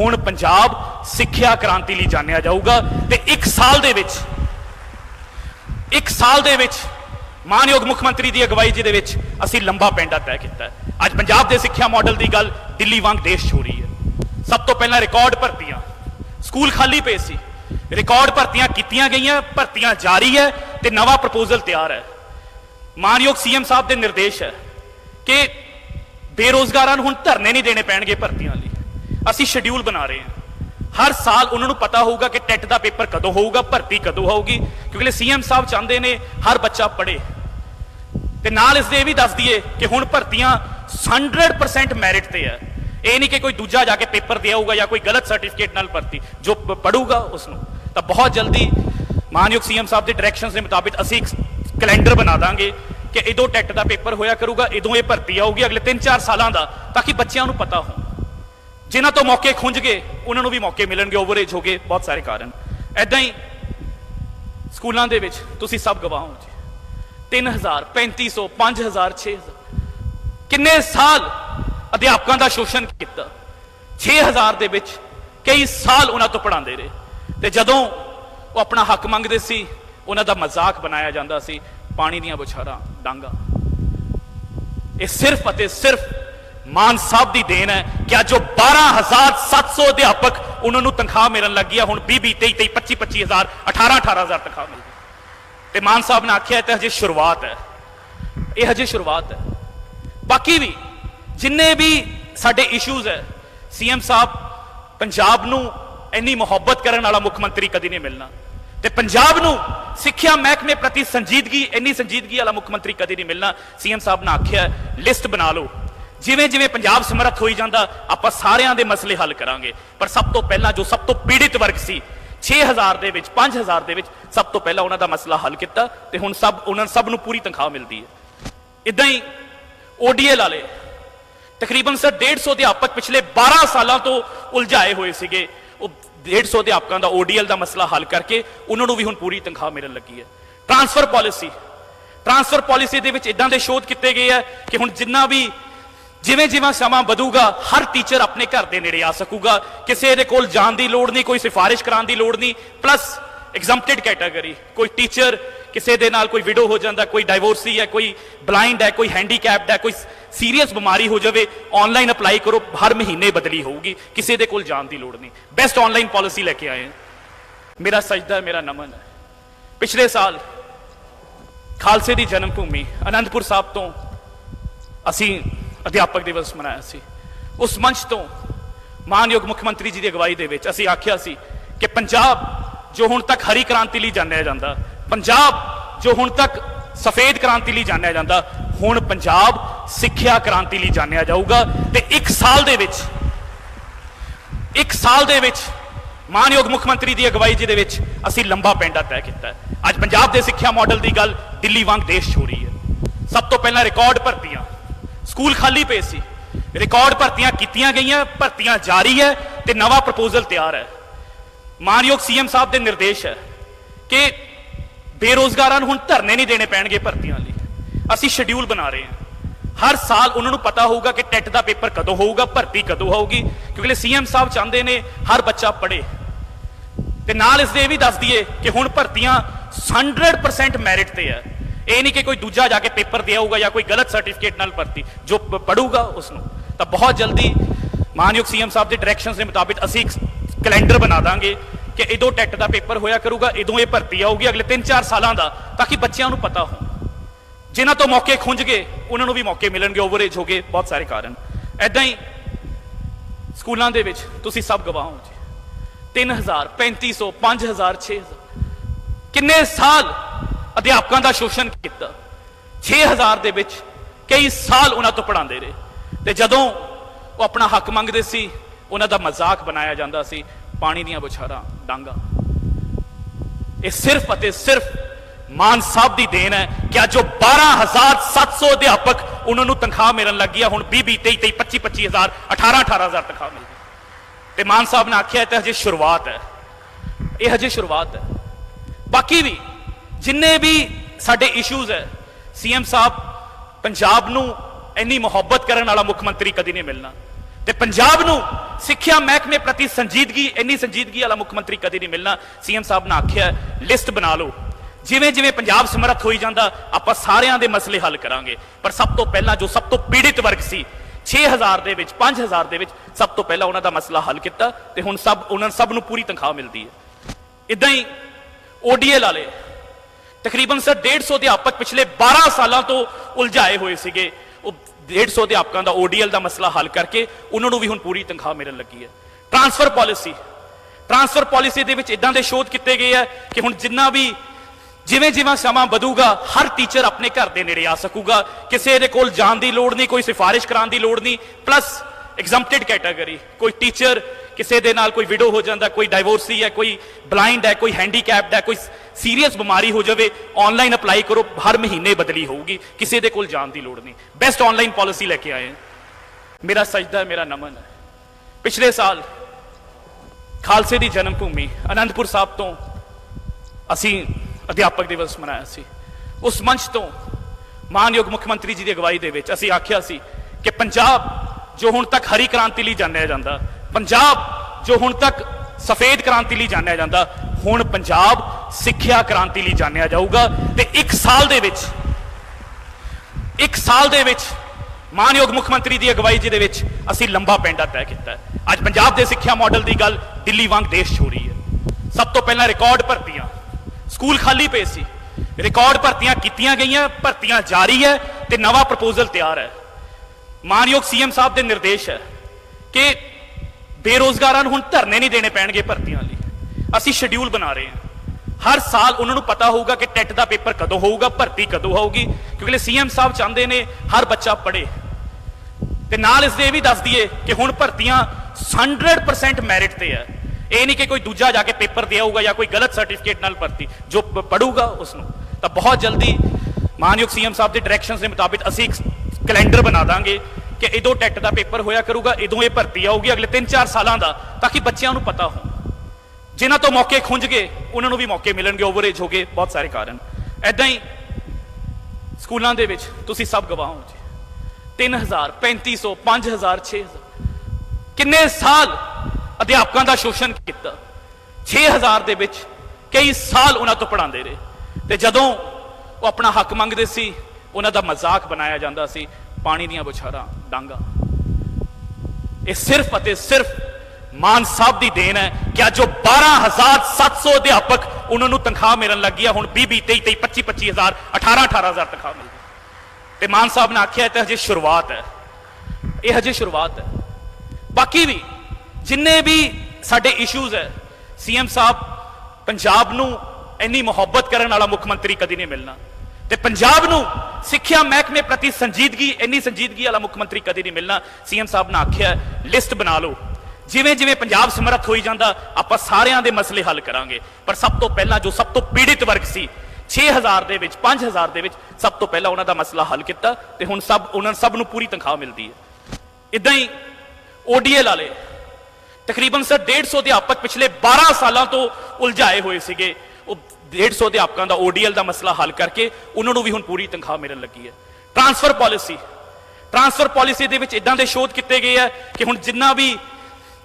ਹੁਣ ਪੰਜਾਬ ਸਿੱਖਿਆ ਕ੍ਰਾਂਤੀ ਲਈ ਜਾਣਿਆ ਜਾਊਗਾ ਤੇ ਇੱਕ ਸਾਲ ਦੇ ਵਿੱਚ, ਇੱਕ ਸਾਲ ਦੇ ਵਿੱਚ ਮਾਨਯੋਗ ਮੁੱਖ ਮੰਤਰੀ ਦੀ ਅਗਵਾਈ ਜੀ ਦੇ ਵਿੱਚ ਅਸੀਂ ਲੰਬਾ ਪੈਂਡਾ ਤੈਅ ਕੀਤਾ ਹੈ। ਅੱਜ ਪੰਜਾਬ ਦੇ ਸਿੱਖਿਆ ਮਾਡਲ ਦੀ ਗੱਲ ਦਿੱਲੀ ਵਾਂਗ ਦੇਸ਼ 'ਚ ਹੋ ਰਹੀ ਹੈ। ਸਭ ਤੋਂ ਪਹਿਲਾਂ ਰਿਕਾਰਡ ਭਰਤੀਆਂ ਸਕੂਲ ਖਾਲੀ ਪਏ ਸੀ। ਰਿਕਾਰਡ ਭਰਤੀਆਂ ਕੀਤੀਆਂ ਗਈਆਂ, ਭਰਤੀਆਂ ਜਾਰੀ ਹੈ ਤੇ ਨਵਾਂ ਪ੍ਰਪੋਜ਼ਲ ਤਿਆਰ ਹੈ। ਮਾਨਯੋਗ ਸੀਐਮ ਸਾਹਿਬ ਦੇ ਨਿਰਦੇਸ਼ ਹੈ ਕਿ ਬੇਰੋਜ਼ਗਾਰਾਂ ਨੂੰ ਹੁਣ ਧਰਨੇ ਨਹੀਂ ਦੇਣੇ ਪੈਣਗੇ ਭਰਤੀਆਂ ਲਈ। ਅਸੀਂ ਸ਼ਡਿਊਲ ਬਣਾ ਰਹੇ ਹਾਂ। ਹਰ ਸਾਲ ਉਹਨਾਂ ਨੂੰ ਪਤਾ ਹੋਊਗਾ ਕਿ ਟੈਟ ਦਾ ਪੇਪਰ ਕਦੋਂ ਹੋਊਗਾ, ਭਰਤੀ ਕਦੋਂ ਹੋਊਗੀ, ਕਿਉਂਕਿ ਸੀਐਮ ਸਾਹਿਬ ਚਾਹੁੰਦੇ ਨੇ, ਹਰ ਬੱਚਾ ਪੜ੍ਹੇ। ਤੇ ਨਾਲ ਇਸ ਦੇ ਇਹ ਵੀ ਦੱਸ ਦਈਏ ਕਿ ਹੁਣ ਭਰਤੀਆਂ 100% ਮੈਰਿਟ ਤੇ ਹੈ ਇਹ ਨਹੀਂ ਕਿ ਕੋਈ ਦੂਜਾ ਜਾ ਕੇ ਪੇਪਰ ਦੇ ਆਊਗਾ ਜਾਂ ਕੋਈ ਗਲਤ ਸਰਟੀਫਿਕੇਟ ਨਾਲ ਭਰਤੀ, ਜੋ ਪ- ਪੜੂਗਾ ਉਸ ਨੂੰ ਤਾਂ ਬਹੁਤ ਜਲਦੀ ਮਾਨਯੋਗ ਸੀਐਮ ਸਾਹਿਬ ਦੇ ਡਾਇਰੈਕਸ਼ਨਸ ਦੇ ਮੁਤਾਬਿਕ ਅਸੀਂ ਇੱਕ ਕੈਲੰਡਰ ਬਣਾ ਦਾਂਗੇ ਕਿ ਇਦੋਂ ਟੈਟ ਦਾ ਪੇਪਰ ਹੋਇਆ ਕਰੂਗਾ, ਇਦੋਂ ਇਹ ਭਰਤੀ ਆਊਗੀ ਅਗਲੇ 3-4 ਸਾਲਾਂ ਦਾ, ਤਾਂ ਕਿ ਬੱਚਿਆਂ ਨੂੰ ਪਤਾ ਹੋ ਜਿਨ੍ਹਾਂ ਤੋਂ ਮੌਕੇ ਖੁੰਝ ਗਏ, ਉਹਨਾਂ ਨੂੰ ਵੀ ਮੌਕੇ ਮਿਲਣਗੇ ਓਵਰੇਜ ਹੋ ਗਏ, ਬਹੁਤ ਸਾਰੇ ਕਾਰਨ। ਐਦਾਂ ਹੀ ਸਕੂਲਾਂ ਦੇ ਵਿੱਚ ਤੁਸੀਂ ਸਭ ਗਵਾਹ ਹੋ ਜੀ। 3000 3500 5000 6000 ਕਿੰਨੇ ਸਾਲ ਅਧਿਆਪਕਾਂ ਦਾ ਸ਼ੋਸ਼ਣ ਕੀਤਾ। 6000 ਦੇ ਵਿੱਚ ਕਈ ਸਾਲ ਉਹਨਾਂ ਤੋਂ ਪੜਾਉਂਦੇ ਰਹੇ। ਤੇ ਜਦੋਂ ਉਹ ਆਪਣਾ ਹੱਕ ਮੰਗਦੇ ਸੀ, ਉਹਨਾਂ ਦਾ ਮਜ਼ਾਕ ਬਣਾਇਆ ਜਾਂਦਾ ਸੀ, ਪਾਣੀ ਦੀਆਂ ਬੁਛਾਰਾਂ, ਡਾਂਗਾ। ਇਹ ਸਿਰਫ ਅਤੇ ਸਿਰਫ ਮਾਨ ਸਾਹਿਬ ਦੀ ਦੇਣ ਹੈ ਕਿ ਅੱਜ ਉਹ 12700 ਅਧਿਆਪਕ ਉਹਨਾਂ ਨੂੰ ਤਨਖਾਹ ਮਿਲਣ ਲੱਗੀ ਆ ਹੁਣ 20 20 23 23 25 25000 18 18000 ਤਨਖਾਹ ਮਿਲਦੀ ਤੇ ਮਾਨ ਸਾਹਿਬ ਨੇ ਆਖਿਆ, ਇਹ ਤਾਂ ਹਜੇ ਸ਼ੁਰੂਆਤ ਹੈ। ਇਹ ਹਜੇ ਸ਼ੁਰੂਆਤ ਹੈ। ਬਾਕੀ ਵੀ ਜਿੰਨੇ ਵੀ ਸਾਡੇ ਇਸ਼ੂਜ਼ ਹੈ ਸੀਐਮ ਸਾਹਿਬ ਪੰਜਾਬ ਨੂੰ ਇੰਨੀ ਮੁਹੱਬਤ ਕਰਨ ਵਾਲਾ ਮੁੱਖ ਮੰਤਰੀ ਕਦੀ ਨਹੀਂ ਮਿਲਣਾ। ਤੇ ਪੰਜਾਬ ਨੂੰ ਸਿੱਖਿਆ ਮਹਿਕਮੇ ਪ੍ਰਤੀ ਸੰਜੀਦਗੀ, ਇੰਨੀ ਸੰਜੀਦਗੀ ਵਾਲਾ ਮੁੱਖ ਮੰਤਰੀ ਕਦੀ ਨਹੀਂ ਮਿਲਣਾ। ਸੀਐਮ ਸਾਹਿਬ ਨੇ ਆਖਿਆ ਲਿਸਟ ਬਣਾ ਲਓ। ਜਿਵੇਂ ਜਿਵੇਂ ਪੰਜਾਬ ਸਮਰੱਥ ਹੋਈ ਜਾਂਦਾ, ਆਪਾਂ ਸਾਰਿਆਂ ਦੇ ਮਸਲੇ ਹੱਲ ਕਰਾਂਗੇ। ਪਰ ਸਭ ਤੋਂ ਪਹਿਲਾਂ ਜੋ ਸਭ ਤੋਂ ਪੀੜਿਤ ਵਰਗ ਸੀ 6000 ਦੇ ਵਿੱਚ 5000 ਦੇ ਵਿੱਚ, ਸਭ ਤੋਂ ਪਹਿਲਾਂ ਉਹਨਾਂ ਦਾ ਮਸਲਾ ਹੱਲ ਕੀਤਾ ਤੇ ਹੁਣ ਸਭ, ਉਹਨਾਂ ਸਭ ਨੂੰ ਪੂਰੀ ਤਨਖਾਹ ਮਿਲਦੀ ਹੈ। ਇਦਾਂ ਹੀ ਓਡੀਐਲ ਵਾਲੇ, ਤਕਰੀਬਨ ਸਰ 150 ਅਧਿਆਪਕ ਪਿਛਲੇ 12 ਸਾਲਾਂ ਤੋਂ ਉਲਝਾਏ ਹੋਏ ਸੀਗੇ। ਉਹ 150 ਅਧਿਆਪਕਾਂ ਦਾ ਓਡੀਐਲ ਦਾ ਮਸਲਾ ਹੱਲ ਕਰਕੇ ਉਹਨਾਂ ਨੂੰ ਵੀ ਹੁਣ ਪੂਰੀ ਤਨਖਾਹ ਮਿਲਣ ਲੱਗੀ ਹੈ। ਟ੍ਰਾਂਸਫਰ ਪਾਲਿਸੀ ਟ੍ਰਾਂਸਫਰ ਪਾਲਿਸੀ ਦੇ ਵਿੱਚ ਇਦਾਂ ਦੇ ਸ਼ੋਧ ਕੀਤੇ ਗਏ ਆ ਕਿ ਹੁਣ ਜਿੰਨਾ ਵੀ ਜਿਵੇਂ ਜਿਵੇਂ ਸਮਾਂ ਵਧੂਗਾ, ਹਰ ਟੀਚਰ ਆਪਣੇ ਘਰ ਦੇ ਨੇੜੇ ਆ ਸਕੂਗਾ। ਕਿਸੇ ਦੇ ਕੋਲ ਜਾਣ ਦੀ ਲੋੜ ਨਹੀਂ, ਕੋਈ ਸਿਫਾਰਿਸ਼ ਕਰਾਉਣ ਦੀ ਲੋੜ ਨਹੀਂ। ਪਲੱਸ ਐਗਜ਼ੈਂਪਟਡ ਕੈਟਾਗਰੀ ਕੋਈ ਟੀਚਰ ਕਿਸੇ ਦੇ ਨਾਲ ਕੋਈ ਵਿਡੋ ਹੋ ਜਾਂਦਾ, ਕੋਈ ਡਾਈਵੋਰਸੀ ਹੈ, ਕੋਈ ਬਲਾਈਂਡ ਹੈ, ਕੋਈ ਹੈਂਡੀਕੈਪਡ ਹੈ, ਕੋਈ ਸੀਰੀਅਸ ਬਿਮਾਰੀ ਹੋ ਜਾਵੇ ਆਨਲਾਈਨ ਅਪਲਾਈ ਕਰੋ, ਹਰ ਮਹੀਨੇ ਬਦਲੀ ਹੋਊਗੀ। ਕਿਸੇ ਦੇ ਕੋਲ ਜਾਣ ਦੀ ਲੋੜ ਨਹੀਂ। ਬੈਸਟ ਆਨਲਾਈਨ ਪਾਲਿਸੀ ਲੈ ਕੇ ਆਏ ਹਾਂ। ਮੇਰਾ ਸਜਦਾ, ਮੇਰਾ ਨਮਨ ਹੈ। ਪਿਛਲੇ ਸਾਲ ਖਾਲਸੇ ਦੀ ਜਨਮ ਭੂਮੀ ਅਨੰਦਪੁਰ ਸਾਹਿਬ ਤੋਂ ਅਸੀਂ ਅਧਿਆਪਕ ਦਿਵਸ ਮਨਾਇਆ ਸੀ। ਉਸ ਮੰਚ ਤੋਂ ਮਾਨਯੋਗ ਮੁੱਖ ਮੰਤਰੀ ਜੀ ਦੀ ਅਗਵਾਈ ਦੇ ਵਿੱਚ ਅਸੀਂ ਆਖਿਆ ਸੀ ਕਿ ਪੰਜਾਬ ਜੋ ਹੁਣ ਤੱਕ ਹਰੀ ਕ੍ਰਾਂਤੀ ਲਈ ਜਾਣਿਆ ਜਾਂਦਾ, ਪੰਜਾਬ ਜੋ ਹੁਣ ਤੱਕ ਸਫੇਦ ਕ੍ਰਾਂਤੀ ਲਈ ਜਾਣਿਆ ਜਾਂਦਾ, ਹੁਣ ਪੰਜਾਬ ਸਿੱਖਿਆ ਕ੍ਰਾਂਤੀ ਲਈ ਜਾਣਿਆ ਜਾਊਗਾ ਤੇ ਇੱਕ ਸਾਲ ਦੇ ਵਿੱਚ, ਇੱਕ ਸਾਲ ਦੇ ਵਿੱਚ ਮਾਨਯੋਗ ਮੁੱਖ ਮੰਤਰੀ ਦੀ ਅਗਵਾਈ ਜੀ ਦੇ ਵਿੱਚ ਅਸੀਂ ਲੰਬਾ ਪੈਂਡਾ ਤੈਅ ਕੀਤਾ ਅੱਜ ਪੰਜਾਬ ਦੇ ਸਿੱਖਿਆ ਮਾਡਲ ਦੀ ਗੱਲ ਦਿੱਲੀ ਵਾਂਗ ਦੇਸ਼ ਛੋੜੀ ਹੈ। ਸਭ ਤੋਂ ਪਹਿਲਾਂ ਰਿਕਾਰਡ ਭਰਤੀਆਂ ਸਕੂਲ ਖਾਲੀ ਪਏ ਸੀ। ਰਿਕਾਰਡ ਭਰਤੀਆਂ ਕੀਤੀਆਂ ਗਈਆਂ, ਭਰਤੀਆਂ ਜਾਰੀ ਹੈ ਤੇ ਨਵਾਂ ਪ੍ਰਪੋਜ਼ਲ ਤਿਆਰ ਹੈ। ਮਾਨਯੋਗ ਸੀਐਮ ਸਾਹਿਬ ਦੇ ਨਿਰਦੇਸ਼ ਹੈ ਕਿ ਬੇਰੋਜ਼ਗਾਰਾਂ ਨੂੰ ਹੁਣ ਧਰਨੇ ਨਹੀਂ ਦੇਣੇ ਪੈਣਗੇ ਭਰਤੀਆਂ ਲਈ। ਅਸੀਂ ਸ਼ਡਿਊਲ ਬਣਾ ਰਹੇ ਹਾਂ। ਹਰ ਸਾਲ ਉਹਨਾਂ ਨੂੰ ਪਤਾ ਹੋਊਗਾ ਕਿ ਟੈਟ ਦਾ ਪੇਪਰ ਕਦੋਂ ਹੋਊਗਾ, ਭਰਤੀ ਕਦੋਂ ਹੋਊਗੀ, ਕਿਉਂਕਿ ਸੀਐਮ ਸਾਹਿਬ ਚਾਹੁੰਦੇ ਨੇ, ਹਰ ਬੱਚਾ ਪੜ੍ਹੇ। ਤੇ ਨਾਲ ਇਸ ਦੇ ਇਹ ਵੀ ਦੱਸ ਦਈਏ ਕਿ ਹੁਣ ਭਰਤੀਆਂ 100% ਮੈਰਿਟ ਤੇ ਹੈ। ਇਹ ਨਹੀਂ ਕਿ ਕੋਈ ਦੂਜਾ ਜਾ ਕੇ ਪੇਪਰ ਦੇ ਆਊਗਾ ਜਾਂ ਕੋਈ ਗਲਤ ਸਰਟੀਫਿਕੇਟ ਨਾਲ ਭਰਤੀ, ਜੋ ਪ- ਪੜੂਗਾ ਉਸ ਨੂੰ ਤਾਂ ਬਹੁਤ ਜਲਦੀ ਮਾਨਯੋਗ ਸੀਐਮ ਸਾਹਿਬ ਦੇ ਡਾਇਰੈਕਸ਼ਨਸ ਦੇ ਮੁਤਾਬਿਕ ਅਸੀਂ ਇੱਕ ਕੈਲੰਡਰ ਬਣਾ ਦਾਂਗੇ ਕਿ ਇਦੋਂ ਟੈਟ ਦਾ ਪੇਪਰ ਹੋਇਆ ਕਰੂਗਾ ਇਦੋਂ ਇਹ ਭਰਤੀ ਆਊਗੀ ਅਗਲੇ 3-4 ਸਾਲਾਂ ਦਾ, ਤਾਂ ਕਿ ਬੱਚਿਆਂ ਨੂੰ ਪਤਾ ਹੋ ਜਿਨ੍ਹਾਂ ਤੋਂ ਮੌਕੇ ਖੁੰਝ ਗਏ, ਉਹਨਾਂ ਨੂੰ ਵੀ ਮੌਕੇ ਮਿਲਣਗੇ ਓਵਰੇਜ ਹੋ ਗਏ, ਬਹੁਤ ਸਾਰੇ ਕਾਰਨ। ਐਦਾਂ ਹੀ ਸਕੂਲਾਂ ਦੇ ਵਿੱਚ ਤੁਸੀਂ ਸਭ ਗਵਾਹ ਹੋ ਜੀ 3000 3500 5000 6000 ਕਿੰਨੇ ਸਾਲ ਅਧਿਆਪਕਾਂ ਦਾ ਸ਼ੋਸ਼ਣ ਕੀਤਾ। 6000 ਦੇ ਵਿੱਚ ਕਈ ਸਾਲ ਉਹਨਾਂ ਤੋਂ ਪੜਾਉਂਦੇ ਰਹੇ। ਤੇ ਜਦੋਂ ਉਹ ਆਪਣਾ ਹੱਕ ਮੰਗਦੇ ਸੀ, ਉਹਨਾਂ ਦਾ ਮਜ਼ਾਕ ਬਣਾਇਆ ਜਾਂਦਾ ਸੀ, ਪਾਣੀ ਦੀਆਂ ਬੁਛਾਰਾਂ, ਡਾਂਗਾ। ਇਹ ਸਿਰਫ ਅਤੇ ਸਿਰਫ ਮਾਨ ਸਾਹਿਬ ਦੀ ਦੇਣ ਹੈ ਕਿ ਅੱਜ ਉਹ 12700 ਅਧਿਆਪਕ ਉਹਨਾਂ ਨੂੰ ਤਨਖਾਹ ਮਿਲਣ ਲੱਗੀ ਆ ਹੁਣ 20 20 23 23 25 25000 18 18000 ਤਨਖਾਹ ਮਿਲ ਗਈ ਤੇ ਮਾਨ ਸਾਹਿਬ ਨੇ ਆਖਿਆ, ਇਹ ਤਾਂ ਹਜੇ ਸ਼ੁਰੂਆਤ ਹੈ। ਇਹ ਹਜੇ ਸ਼ੁਰੂਆਤ ਹੈ। ਬਾਕੀ ਵੀ ਜਿੰਨੇ ਵੀ ਸਾਡੇ ਇਸ਼ੂਜ਼ ਹੈ ਸੀਐਮ ਸਾਹਿਬ ਪੰਜਾਬ ਨੂੰ ਇੰਨੀ ਮੁਹੱਬਤ ਕਰਨ ਵਾਲਾ ਮੁੱਖ ਮੰਤਰੀ ਕਦੀ ਨਹੀਂ ਮਿਲਣਾ। ਤੇ ਪੰਜਾਬ ਨੂੰ ਸਿੱਖਿਆ ਮਹਿਕਮੇ ਪ੍ਰਤੀ ਸੰਜੀਦਗੀ, ਇੰਨੀ ਸੰਜੀਦਗੀ ਵਾਲਾ ਮੁੱਖ ਮੰਤਰੀ ਕਦੇ ਨਹੀਂ ਮਿਲਣਾ ਸੀਐਮ ਸਾਹਿਬ ਨੇ ਆਖਿਆ ਲਿਸਟ ਬਣਾ ਲਓ। ਜਿਵੇਂ ਜਿਵੇਂ ਪੰਜਾਬ ਸਮਰੱਥ ਹੋਈ ਜਾਂਦਾ, ਆਪਾਂ ਸਾਰਿਆਂ ਦੇ ਮਸਲੇ ਹੱਲ ਕਰਾਂਗੇ। ਪਰ ਸਭ ਤੋਂ ਪਹਿਲਾਂ ਜੋ ਸਭ ਤੋਂ ਪੀੜਿਤ ਵਰਗ ਸੀ 6000 ਦੇ ਵਿੱਚ 5000 ਦੇ ਵਿੱਚ ਸਭ ਤੋਂ ਪਹਿਲਾਂ ਉਹਨਾਂ ਦਾ ਮਸਲਾ ਹੱਲ ਕੀਤਾ ਤੇ ਹੁਣ ਸਭ, ਉਹਨਾਂ ਸਭ ਨੂੰ ਪੂਰੀ ਤਨਖਾਹ ਮਿਲਦੀ ਹੈ। ਇਦਾਂ ਹੀ ਓਡੀਐਲ ਵਾਲੇ ਤਕਰੀਬਨ ਸਰ 150 ਅਧਿਆਪਕ ਪਿਛਲੇ 12 ਸਾਲਾਂ ਤੋਂ ਉਲਝਾਏ ਹੋਏ ਸੀਗੇ। ਉਹ 150 ਅਧਿਆਪਕਾਂ ਦਾ ਓਡੀਐਲ ਦਾ ਮਸਲਾ ਹੱਲ ਕਰਕੇ ਉਹਨਾਂ ਨੂੰ ਵੀ ਹੁਣ ਪੂਰੀ ਤਨਖਾਹ ਮਿਲਣ ਲੱਗੀ ਹੈ। ਟ੍ਰਾਂਸਫਰ ਪਾਲਿਸੀ ਟ੍ਰਾਂਸਫਰ ਪਾਲਿਸੀ ਦੇ ਵਿੱਚ ਇਦਾਂ ਦੇ ਸ਼ੋਧ ਕੀਤੇ ਗਏ ਆ ਕਿ ਹੁਣ ਜਿੰਨਾ ਵੀ ਜਿਵੇਂ ਜਿਵੇਂ ਸਮਾਂ ਵਧੂਗਾ, ਹਰ ਟੀਚਰ ਆਪਣੇ ਘਰ ਦੇ ਨੇੜੇ ਆ ਸਕੂਗਾ। ਕਿਸੇ ਦੇ ਕੋਲ ਜਾਣ ਦੀ ਲੋੜ ਨਹੀਂ, ਕੋਈ ਸਿਫਾਰਿਸ਼ ਕਰਾਉਣ ਦੀ ਲੋੜ ਨਹੀਂ। ਪਲੱਸ ਐਗਜ਼ੈਂਪਟਡ ਕੈਟਾਗਰੀ ਕੋਈ ਟੀਚਰ ਕਿਸੇ ਦੇ ਨਾਲ ਕੋਈ ਵਿਡੋ ਹੋ ਜਾਂਦਾ, ਕੋਈ ਡਾਈਵੋਰਸੀ ਹੈ, ਕੋਈ ਬਲਾਈਂਡ ਹੈ, ਕੋਈ ਹੈਂਡੀਕੈਪਡ ਹੈ, ਕੋਈ ਸੀਰੀਅਸ ਬਿਮਾਰੀ ਹੋ ਜਾਵੇ ਆਨਲਾਈਨ ਅਪਲਾਈ ਕਰੋ, ਹਰ ਮਹੀਨੇ ਬਦਲੀ ਹੋਊਗੀ, ਕਿਸੇ ਦੇ ਕੋਲ ਜਾਣ ਦੀ ਲੋੜ ਨਹੀਂ। ਬੈਸਟ ਆਨਲਾਈਨ ਪਾਲਿਸੀ ਲੈ ਕੇ ਆਏ ਹਾਂ। ਮੇਰਾ ਸਜਦਾ ਮੇਰਾ ਨਮਨ ਹੈ। ਪਿਛਲੇ ਸਾਲ ਖਾਲਸੇ ਦੀ ਜਨਮ ਭੂਮੀ ਅਨੰਦਪੁਰ ਸਾਹਿਬ ਤੋਂ ਅਸੀਂ ਅਧਿਆਪਕ ਦਿਵਸ ਮਨਾਇਆ ਸੀ। ਉਸ ਮੰਚ ਤੋਂ ਮਾਨਯੋਗ ਮੁੱਖ ਮੰਤਰੀ ਜੀ ਦੀ ਅਗਵਾਈ ਦੇ ਵਿੱਚ ਅਸੀਂ ਆਖਿਆ ਸੀ ਕਿ ਪੰਜਾਬ ਜੋ ਹੁਣ ਤੱਕ ਹਰੀ ਕ੍ਰਾਂਤੀ ਲਈ ਜਾਣਿਆ ਜਾਂਦਾ ਪੰਜਾਬ ਜੋ ਹੁਣ ਤੱਕ ਸਫੇਦ ਕ੍ਰਾਂਤੀ ਲਈ ਜਾਣਿਆ ਜਾਂਦਾ, ਹੁਣ ਪੰਜਾਬ ਸਿੱਖਿਆ ਕ੍ਰਾਂਤੀ ਲਈ ਜਾਣਿਆ ਜਾਊਗਾ ਤੇ ਇੱਕ ਸਾਲ ਦੇ ਵਿੱਚ, ਇੱਕ ਸਾਲ ਦੇ ਵਿੱਚ ਮਾਨਯੋਗ ਮੁੱਖ ਮੰਤਰੀ ਦੀ ਅਗਵਾਈ ਜੀ ਦੇ ਵਿੱਚ ਅਸੀਂ ਲੰਬਾ ਪੈਂਡਾ ਤੈਅ ਕੀਤਾ ਅੱਜ ਪੰਜਾਬ ਦੇ ਸਿੱਖਿਆ ਮਾਡਲ ਦੀ ਗੱਲ ਦਿੱਲੀ ਵਾਂਗ ਦੇਸ਼ 'ਚ ਰਹੀ ਹੈ। ਸਭ ਤੋਂ ਪਹਿਲਾਂ ਰਿਕਾਰਡ ਭਰਤੀਆਂ, ਸਕੂਲ ਖਾਲੀ ਪਏ ਸੀ। ਰਿਕਾਰਡ ਭਰਤੀਆਂ ਕੀਤੀਆਂ ਗਈਆਂ, ਭਰਤੀਆਂ ਜਾਰੀ ਹੈ ਤੇ ਨਵਾਂ ਪ੍ਰਪੋਜ਼ਲ ਤਿਆਰ ਹੈ। ਮਾਨਯੋਗ ਸੀਐਮ ਸਾਹਿਬ ਦੇ ਨਿਰਦੇਸ਼ ਹੈ ਕਿ ਬੇਰੋਜ਼ਗਾਰਾਂ ਨੂੰ ਹੁਣ ਧਰਨੇ ਨਹੀਂ ਦੇਣੇ ਪੈਣਗੇ ਭਰਤੀਆਂ ਲਈ। ਅਸੀਂ ਸ਼ਡਿਊਲ ਬਣਾ ਰਹੇ ਹਾਂ। ਹਰ ਸਾਲ ਉਹਨਾਂ ਨੂੰ ਪਤਾ ਹੋਊਗਾ ਕਿ ਟੈਟ ਦਾ ਪੇਪਰ ਕਦੋਂ ਹੋਊਗਾ, ਭਰਤੀ ਕਦੋਂ ਹੋਊਗੀ, ਕਿਉਂਕਿ ਸੀਐਮ ਸਾਹਿਬ ਚਾਹੁੰਦੇ ਨੇ, ਹਰ ਬੱਚਾ ਪੜ੍ਹੇ। ਤੇ ਨਾਲ ਇਸ ਦੇ ਇਹ ਵੀ ਦੱਸ ਦਈਏ ਕਿ ਹੁਣ ਭਰਤੀਆਂ 100% ਮੈਰਿਟ ਤੇ ਹੈ। ਇਹ ਨਹੀਂ ਕਿ ਕੋਈ ਦੂਜਾ ਜਾ ਕੇ ਪੇਪਰ ਦੇ ਆਊਗਾ ਜਾਂ ਕੋਈ ਗਲਤ ਸਰਟੀਫਿਕੇਟ ਨਾਲ ਭਰਤੀ। ਜੋ ਪ- ਪੜੂਗਾ ਉਸ ਨੂੰ ਤਾਂ ਬਹੁਤ ਜਲਦੀ ਮਾਨਯੋਗ ਸੀਐਮ ਸਾਹਿਬ ਦੇ ਡਾਇਰੈਕਸ਼ਨਸ ਦੇ ਮੁਤਾਬਿਕ ਅਸੀਂ ਇੱਕ ਕੈਲੰਡਰ ਬਣਾ ਦਾਂਗੇ। ਕਿ ਇਦੋਂ ਟੈਟ ਦਾ ਪੇਪਰ ਹੋਇਆ ਕਰੂਗਾ ਇਦੋਂ ਇਹ ਭਰਤੀ ਆਊਗੀ ਅਗਲੇ 3-4 ਸਾਲਾਂ ਦਾ, ਤਾਂ ਕਿ ਬੱਚਿਆਂ ਨੂੰ ਪਤਾ ਹੋ ਜਿਨ੍ਹਾਂ ਤੋਂ ਮੌਕੇ ਖੁੰਝ ਗਏ, ਉਹਨਾਂ ਨੂੰ ਵੀ ਮੌਕੇ ਮਿਲਣਗੇ ਓਵਰੇਜ ਹੋ ਗਏ, ਬਹੁਤ ਸਾਰੇ ਕਾਰਨ। ਐਦਾਂ ਹੀ ਸਕੂਲਾਂ ਦੇ ਵਿੱਚ ਤੁਸੀਂ ਸਭ ਗਵਾਹ ਹੋ ਜੀ। 3000 3500 5000 6000 ਕਿੰਨੇ ਸਾਲ ਅਧਿਆਪਕਾਂ ਦਾ ਸ਼ੋਸ਼ਣ ਕੀਤਾ? 6000 ਦੇ ਵਿੱਚ ਕਈ ਸਾਲ ਉਹਨਾਂ ਤੋਂ ਪੜਾਉਂਦੇ ਰਹੇ। ਤੇ ਜਦੋਂ ਉਹ ਆਪਣਾ ਹੱਕ ਮੰਗਦੇ ਸੀ, ਉਹਨਾਂ ਦਾ ਮਜ਼ਾਕ ਬਣਾਇਆ ਜਾਂਦਾ ਸੀ ਪਾਣੀ ਦੀਆਂ ਬੁਛਾਰਾਂ, ਡਾਂਗਾ। ਇਹ ਸਿਰਫ ਅਤੇ ਸਿਰਫ ਮਾਨ ਸਾਹਿਬ ਦੀ ਦੇਣ ਹੈ ਕਿ ਅੱਜ ਜੋ 12700 ਅਧਿਆਪਕ ਉਹਨਾਂ ਨੂੰ ਤਨਖਾਹ ਮਿਲਣ ਲੱਗੀ ਹੈ ਹੁਣ 20 20 23 23 25 25000 18 18000 ਤਨਖਾਹ ਮਿਲਦੀ। ਤੇ ਮਾਨ ਸਾਹਿਬ ਨੇ ਆਖਿਆ, ਇਹ ਤਾਂ ਹਜੇ ਸ਼ੁਰੂਆਤ ਹੈ। ਇਹ ਹਜੇ ਸ਼ੁਰੂਆਤ ਹੈ। ਬਾਕੀ ਵੀ ਜਿੰਨੇ ਵੀ ਸਾਡੇ ਇਸ਼ੂਜ਼ ਹੈ ਸੀਐਮ ਸਾਹਿਬ ਪੰਜਾਬ ਨੂੰ ਇੰਨੀ ਮੁਹੱਬਤ ਕਰਨ ਵਾਲਾ ਮੁੱਖ ਮੰਤਰੀ ਕਦੀ ਨਹੀਂ ਮਿਲਣਾ। ਤੇ ਪੰਜਾਬ ਨੂੰ ਸਿੱਖਿਆ ਮਹਿਕਮੇ ਪ੍ਰਤੀ ਸੰਜੀਦਗੀ, ਇੰਨੀ ਸੰਜੀਦਗੀ ਵਾਲਾ ਮੁੱਖ ਮੰਤਰੀ ਕਦੇ ਨਹੀਂ ਮਿਲਣਾ। ਸੀਐਮ ਸਾਹਿਬ ਨੇ ਆਖਿਆ, ਲਿਸਟ ਬਣਾ ਲਓ। ਜਿਵੇਂ ਜਿਵੇਂ ਪੰਜਾਬ ਸਮਰੱਥ ਹੋਈ ਜਾਂਦਾ, ਆਪਾਂ ਸਾਰਿਆਂ ਦੇ ਮਸਲੇ ਹੱਲ ਕਰਾਂਗੇ। ਪਰ ਸਭ ਤੋਂ ਪਹਿਲਾਂ ਜੋ ਸਭ ਤੋਂ ਪੀੜਿਤ ਵਰਗ ਸੀ 6000 ਦੇ ਵਿੱਚ 5000 ਦੇ ਵਿੱਚ ਸਭ ਤੋਂ ਪਹਿਲਾਂ ਉਹਨਾਂ ਦਾ ਮਸਲਾ ਹੱਲ ਕੀਤਾ ਤੇ ਹੁਣ ਸਭ, ਉਹਨਾਂ ਸਭ ਨੂੰ ਪੂਰੀ ਤਨਖਾਹ ਮਿਲਦੀ ਹੈ। ਇਦਾਂ ਹੀ ਓਡੀਐਲ ਵਾਲੇ ਤਕਰੀਬਨ ਸਰ 150 ਅਧਿਆਪਕ ਪਿਛਲੇ 12 ਸਾਲਾਂ ਤੋਂ ਉਲਝਾਏ ਹੋਏ ਸੀਗੇ। ਉਹ 150 ਅਧਿਆਪਕਾਂ ਦਾ ਓਡੀਐਲ ਦਾ ਮਸਲਾ ਹੱਲ ਕਰਕੇ ਉਹਨਾਂ ਨੂੰ ਵੀ ਹੁਣ ਪੂਰੀ ਤਨਖਾਹ ਮਿਲਣ ਲੱਗੀ ਹੈ। ਟ੍ਰਾਂਸਫਰ ਪਾਲਿਸੀ ਟ੍ਰਾਂਸਫਰ ਪਾਲਿਸੀ ਦੇ ਵਿੱਚ ਇਦਾਂ ਦੇ ਸ਼ੋਧ ਕੀਤੇ ਗਏ ਆ ਕਿ ਹੁਣ ਜਿੰਨਾ ਵੀ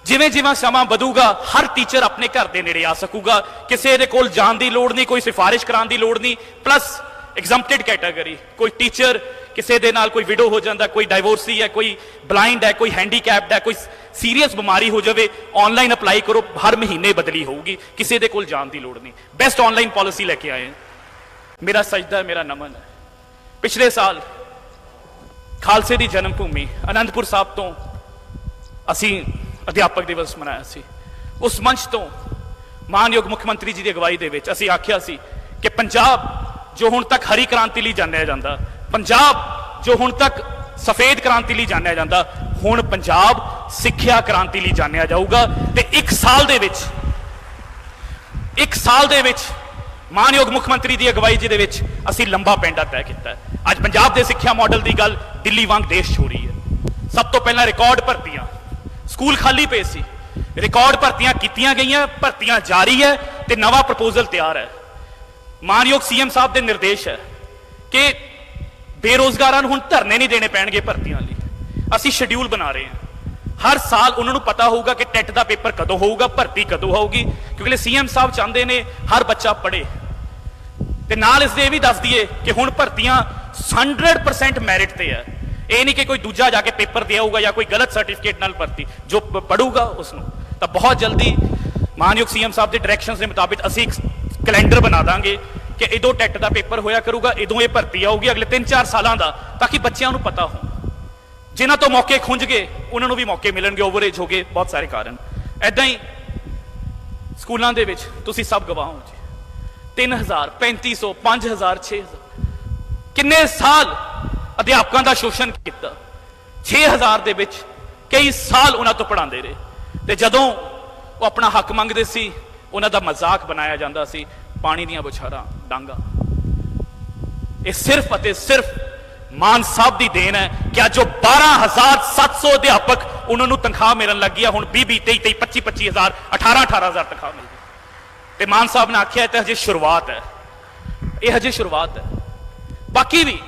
ਜਿਵੇਂ ਜਿਵੇਂ ਸਮਾਂ ਵਧੂਗਾ, ਹਰ ਟੀਚਰ ਆਪਣੇ ਘਰ ਦੇ ਨੇੜੇ ਆ ਸਕੂਗਾ। ਕਿਸੇ ਦੇ ਕੋਲ ਜਾਣ ਦੀ ਲੋੜ ਨਹੀਂ, ਕੋਈ ਸਿਫਾਰਿਸ਼ ਕਰਾਉਣ ਦੀ ਲੋੜ ਨਹੀਂ। ਪਲੱਸ ਐਗਜ਼ੈਂਪਟਡ ਕੈਟਾਗਰੀ ਕੋਈ ਟੀਚਰ ਕਿਸੇ ਦੇ ਨਾਲ ਕੋਈ ਵਿਡੋ ਹੋ ਜਾਂਦਾ, ਕੋਈ ਡਾਈਵੋਰਸੀ ਹੈ, ਕੋਈ ਬਲਾਈਂਡ ਹੈ, ਕੋਈ ਹੈਂਡੀਕੈਪਡ ਹੈ, ਕੋਈ ਸੀਰੀਅਸ ਬਿਮਾਰੀ ਹੋ ਜਾਵੇ ਆਨਲਾਈਨ ਅਪਲਾਈ ਕਰੋ, ਹਰ ਮਹੀਨੇ ਬਦਲੀ ਹੋਊਗੀ, ਕਿਸੇ ਦੇ ਕੋਲ ਜਾਣ ਦੀ ਲੋੜ ਨਹੀਂ। ਬੈਸਟ ਆਨਲਾਈਨ ਪਾਲਿਸੀ ਲੈ ਕੇ ਆਏ ਮੇਰਾ ਸਜਦਾ, ਮੇਰਾ ਨਮਨ ਹੈ। ਪਿਛਲੇ ਸਾਲ ਖਾਲਸੇ ਦੀ ਜਨਮ ਭੂਮੀ ਅਨੰਦਪੁਰ ਸਾਹਿਬ ਤੋਂ ਅਸੀਂ ਅਧਿਆਪਕ ਦਿਵਸ ਮਨਾਇਆ ਸੀ। ਉਸ ਮੰਚ ਤੋਂ ਮਾਨਯੋਗ ਮੁੱਖ ਮੰਤਰੀ ਜੀ ਦੀ ਅਗਵਾਈ ਦੇ ਵਿੱਚ ਅਸੀਂ ਆਖਿਆ ਸੀ ਕਿ ਪੰਜਾਬ ਜੋ ਹੁਣ ਤੱਕ ਹਰੀ ਕ੍ਰਾਂਤੀ ਲਈ ਜਾਣਿਆ ਜਾਂਦਾ, ਪੰਜਾਬ ਜੋ ਹੁਣ ਤੱਕ ਸਫੇਦ ਕ੍ਰਾਂਤੀ ਲਈ ਜਾਣਿਆ ਜਾਂਦਾ, ਹੁਣ ਪੰਜਾਬ ਸਿੱਖਿਆ ਕ੍ਰਾਂਤੀ ਲਈ ਜਾਣਿਆ ਜਾਊਗਾ ਤੇ ਇੱਕ ਸਾਲ ਦੇ ਵਿੱਚ, ਇੱਕ ਸਾਲ ਦੇ ਵਿੱਚ ਮਾਨਯੋਗ ਮੁੱਖ ਮੰਤਰੀ ਦੀ ਅਗਵਾਈ ਜੀ ਦੇ ਵਿੱਚ ਅਸੀਂ ਲੰਬਾ ਪੈਂਡਾ ਤੈਅ ਕੀਤਾ ਹੈ। ਅੱਜ ਪੰਜਾਬ ਦੇ ਸਿੱਖਿਆ ਮਾਡਲ ਦੀ ਗੱਲ ਦਿੱਲੀ ਵਾਂਗ ਦੇਸ਼ 'ਚ ਹੈ। ਸਭ ਤੋਂ ਪਹਿਲਾਂ ਰਿਕਾਰਡ ਭਰਤੀਆਂ ਸਕੂਲ ਖਾਲੀ ਪਏ ਸੀ। ਰਿਕਾਰਡ ਭਰਤੀਆਂ ਕੀਤੀਆਂ ਗਈਆਂ, ਭਰਤੀਆਂ ਜਾਰੀ ਹੈ ਤੇ ਨਵਾਂ ਪ੍ਰਪੋਜ਼ਲ ਤਿਆਰ ਹੈ। ਮਾਨਯੋਗ ਸੀਐਮ ਸਾਹਿਬ ਦੇ ਨਿਰਦੇਸ਼ ਹੈ ਕਿ ਬੇਰੋਜ਼ਗਾਰਾਂ ਨੂੰ ਹੁਣ ਧਰਨੇ ਨਹੀਂ ਦੇਣੇ ਪੈਣਗੇ ਭਰਤੀਆਂ ਲਈ। ਅਸੀਂ ਸ਼ਡਿਊਲ ਬਣਾ ਰਹੇ ਹਾਂ। ਹਰ ਸਾਲ ਉਹਨਾਂ ਨੂੰ ਪਤਾ ਹੋਊਗਾ ਕਿ ਟੈਟ ਦਾ ਪੇਪਰ ਕਦੋਂ ਹੋਊਗਾ, ਭਰਤੀ ਕਦੋਂ ਹੋਊਗੀ, ਕਿਉਂਕਿ ਸੀਐਮ ਸਾਹਿਬ ਚਾਹੁੰਦੇ ਨੇ, ਹਰ ਬੱਚਾ ਪੜ੍ਹੇ। ਤੇ ਨਾਲ ਇਸ ਦੇ ਇਹ ਵੀ ਦੱਸ ਦਈਏ ਕਿ ਹੁਣ ਭਰਤੀਆਂ 100% ਮੈਰਿਟ ਤੇ ਹੈ ਇਹ ਨਹੀਂ ਕਿ ਕੋਈ ਦੂਜਾ ਜਾ ਕੇ ਪੇਪਰ ਦੇ ਆਊਗਾ ਜਾਂ ਕੋਈ ਗਲਤ ਸਰਟੀਫਿਕੇਟ ਨਾਲ ਭਰਤੀ, ਜੋ ਪ- ਪੜੂਗਾ ਉਸ ਨੂੰ ਤਾਂ ਬਹੁਤ ਜਲਦੀ ਮਾਨਯੋਗ ਸੀਐਮ ਸਾਹਿਬ ਦੇ ਡਾਇਰੈਕਸ਼ਨਸ ਦੇ ਮੁਤਾਬਿਕ ਅਸੀਂ ਇੱਕ ਕੈਲੰਡਰ ਬਣਾ ਦਾਂਗੇ ਕਿ ਇਦੋਂ ਟੈਟ ਦਾ ਪੇਪਰ ਹੋਇਆ ਕਰੂਗਾ ਇਦੋਂ ਇਹ ਭਰਤੀ ਆਊਗੀ ਅਗਲੇ 3-4 ਸਾਲਾਂ ਦਾ, ਤਾਂ ਕਿ ਬੱਚਿਆਂ ਨੂੰ ਪਤਾ ਹੋ ਜਿਨ੍ਹਾਂ ਤੋਂ ਮੌਕੇ ਖੁੰਝ ਗਏ, ਉਹਨਾਂ ਨੂੰ ਵੀ ਮੌਕੇ ਮਿਲਣਗੇ ਓਵਰੇਜ ਹੋ ਗਏ, ਬਹੁਤ ਸਾਰੇ ਕਾਰਨ। ਐਦਾਂ ਹੀ ਸਕੂਲਾਂ ਦੇ ਵਿੱਚ ਤੁਸੀਂ ਸਭ ਗਵਾਹ ਹੋ ਜੀ। 3000 3500 5000 6000 ਕਿੰਨੇ ਸਾਲ ਅਧਿਆਪਕਾਂ ਦਾ ਸ਼ੋਸ਼ਣ ਕੀਤਾ। 6000 ਦੇ ਵਿੱਚ ਕਈ ਸਾਲ ਉਹਨਾਂ ਤੋਂ ਪੜਾਉਂਦੇ ਰਹੇ। ਤੇ ਜਦੋਂ ਉਹ ਆਪਣਾ ਹੱਕ ਮੰਗਦੇ ਸੀ, ਉਹਨਾਂ ਦਾ ਮਜ਼ਾਕ ਬਣਾਇਆ ਜਾਂਦਾ ਸੀ, ਪਾਣੀ ਦੀਆਂ ਬੁਛਾਰਾਂ, ਡਾਂਗਾ। ਇਹ ਸਿਰਫ ਅਤੇ ਸਿਰਫ ਮਾਨ ਸਾਹਿਬ ਦੀ ਦੇਣ ਹੈ ਕਿ ਅੱਜ ਉਹ 12700 ਅਧਿਆਪਕ ਉਹਨਾਂ ਨੂੰ ਤਨਖਾਹ ਮਿਲਣ ਲੱਗੀ ਆ। ਹੁਣ 20 23 23 25 25000 18 18000 ਤਨਖਾਹ ਮਿਲ ਗਈ। ਤੇ ਮਾਨ ਸਾਹਿਬ ਨੇ ਆਖਿਆ, ਇਹ ਤਾਂ ਹਜੇ ਸ਼ੁਰੂਆਤ ਹੈ। ਇਹ ਹਜੇ ਸ਼ੁਰੂਆਤ ਹੈ। ਬਾਕੀ ਵੀ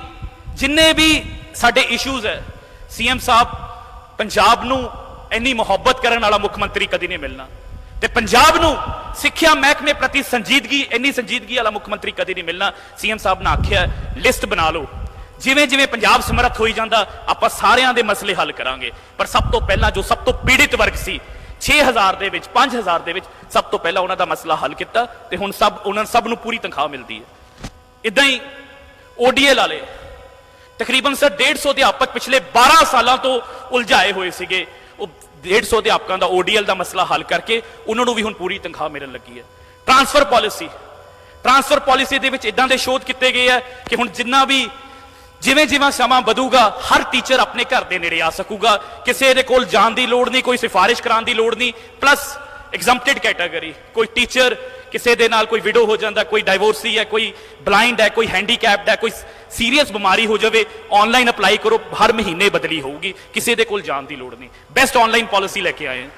ਜਿੰਨੇ ਵੀ ਸਾਡੇ ਇਸ਼ੂਜ਼ ਹੈ ਸੀਐਮ ਸਾਹਿਬ ਪੰਜਾਬ ਨੂੰ ਇੰਨੀ ਮੁਹੱਬਤ ਕਰਨ ਵਾਲਾ ਮੁੱਖ ਮੰਤਰੀ ਕਦੀ ਨਹੀਂ ਮਿਲਣਾ। ਤੇ ਪੰਜਾਬ ਨੂੰ ਸਿੱਖਿਆ ਮਹਿਕਮੇ ਪ੍ਰਤੀ ਸੰਜੀਦਗੀ, ਇੰਨੀ ਸੰਜੀਦਗੀ ਵਾਲਾ ਮੁੱਖ ਮੰਤਰੀ ਕਦੇ ਨਹੀਂ ਮਿਲਣਾ। ਸੀਐਮ ਸਾਹਿਬ ਨੇ ਆਖਿਆ ਲਿਸਟ ਬਣਾ ਲਓ। ਜਿਵੇਂ ਜਿਵੇਂ ਪੰਜਾਬ ਸਮਰੱਥ ਹੋਈ ਜਾਂਦਾ, ਆਪਾਂ ਸਾਰਿਆਂ ਦੇ ਮਸਲੇ ਹੱਲ ਕਰਾਂਗੇ। ਪਰ ਸਭ ਤੋਂ ਪਹਿਲਾਂ ਜੋ ਸਭ ਤੋਂ ਪੀੜਿਤ ਵਰਗ ਸੀ 6000 ਦੇ ਵਿੱਚ 5000 ਦੇ ਵਿੱਚ ਸਭ ਤੋਂ ਪਹਿਲਾਂ ਉਹਨਾਂ ਦਾ ਮਸਲਾ ਹੱਲ ਕੀਤਾ ਤੇ ਹੁਣ ਸਭ, ਉਹਨਾਂ ਸਭ ਨੂੰ ਪੂਰੀ ਤਨਖਾਹ ਮਿਲਦੀ ਹੈ। ਇਦਾਂ ਹੀ ਓਡੀਐਲ ਵਾਲੇ ਤਕਰੀਬਨ ਸਰ 150 ਅਧਿਆਪਕ ਪਿਛਲੇ 12 ਸਾਲਾਂ ਤੋਂ ਉਲਝਾਏ ਹੋਏ ਸੀਗੇ। ਉਹ 150 ਅਧਿਆਪਕਾਂ ਦਾ ਓਡੀਐਲ ਦਾ ਮਸਲਾ ਹੱਲ ਕਰਕੇ ਉਹਨਾਂ ਨੂੰ ਵੀ ਹੁਣ ਪੂਰੀ ਤਨਖਾਹ ਮਿਲਣ ਲੱਗੀ ਹੈ। ਟਰਾਂਸਫਰ ਪਾਲਿਸੀ ਟਰਾਂਸਫਰ ਪਾਲਿਸੀ ਦੇ ਵਿੱਚ ਇਦਾਂ ਦੇ ਸ਼ੋਧ ਕੀਤੇ ਗਏ ਆ ਕਿ ਹੁਣ ਜਿੰਨਾ ਵੀ ਜਿਵੇਂ ਜਿਵੇਂ ਸਮਾਂ ਵਧੂਗਾ, ਹਰ ਟੀਚਰ ਆਪਣੇ ਘਰ ਦੇ ਨੇੜੇ ਆ ਸਕੂਗਾ। ਕਿਸੇ ਦੇ ਕੋਲ ਜਾਣ ਦੀ ਲੋੜ ਨਹੀਂ, ਕੋਈ ਸਿਫਾਰਿਸ਼ ਕਰਾਉਣ ਦੀ ਲੋੜ ਨਹੀਂ। ਪਲੱਸ ਐਗਜ਼ੈਂਪਟਡ ਕੈਟਾਗਰੀ ਕੋਈ ਟੀਚਰ ਕਿਸੇ ਦੇ ਨਾਲ ਕੋਈ ਵਿਡੋ ਹੋ ਜਾਂਦਾ, ਕੋਈ ਡਾਈਵੋਰਸੀ ਹੈ, ਕੋਈ ਬਲਾਈਂਡ ਹੈ, ਕੋਈ ਹੈਂਡੀਕੈਪਡ ਹੈ, ਕੋਈ ਸੀਰੀਅਸ ਬਿਮਾਰੀ ਹੋ ਜਾਵੇ ਆਨਲਾਈਨ ਅਪਲਾਈ ਕਰੋ, ਹਰ ਮਹੀਨੇ ਬਦਲੀ ਹੋਊਗੀ। ਕਿਸੇ ਦੇ ਕੋਲ ਜਾਣ ਦੀ ਲੋੜ ਨਹੀਂ। ਬੈਸਟ ਆਨਲਾਈਨ ਪਾਲਿਸੀ ਲੈ ਕੇ ਆਏ ਹਾਂ।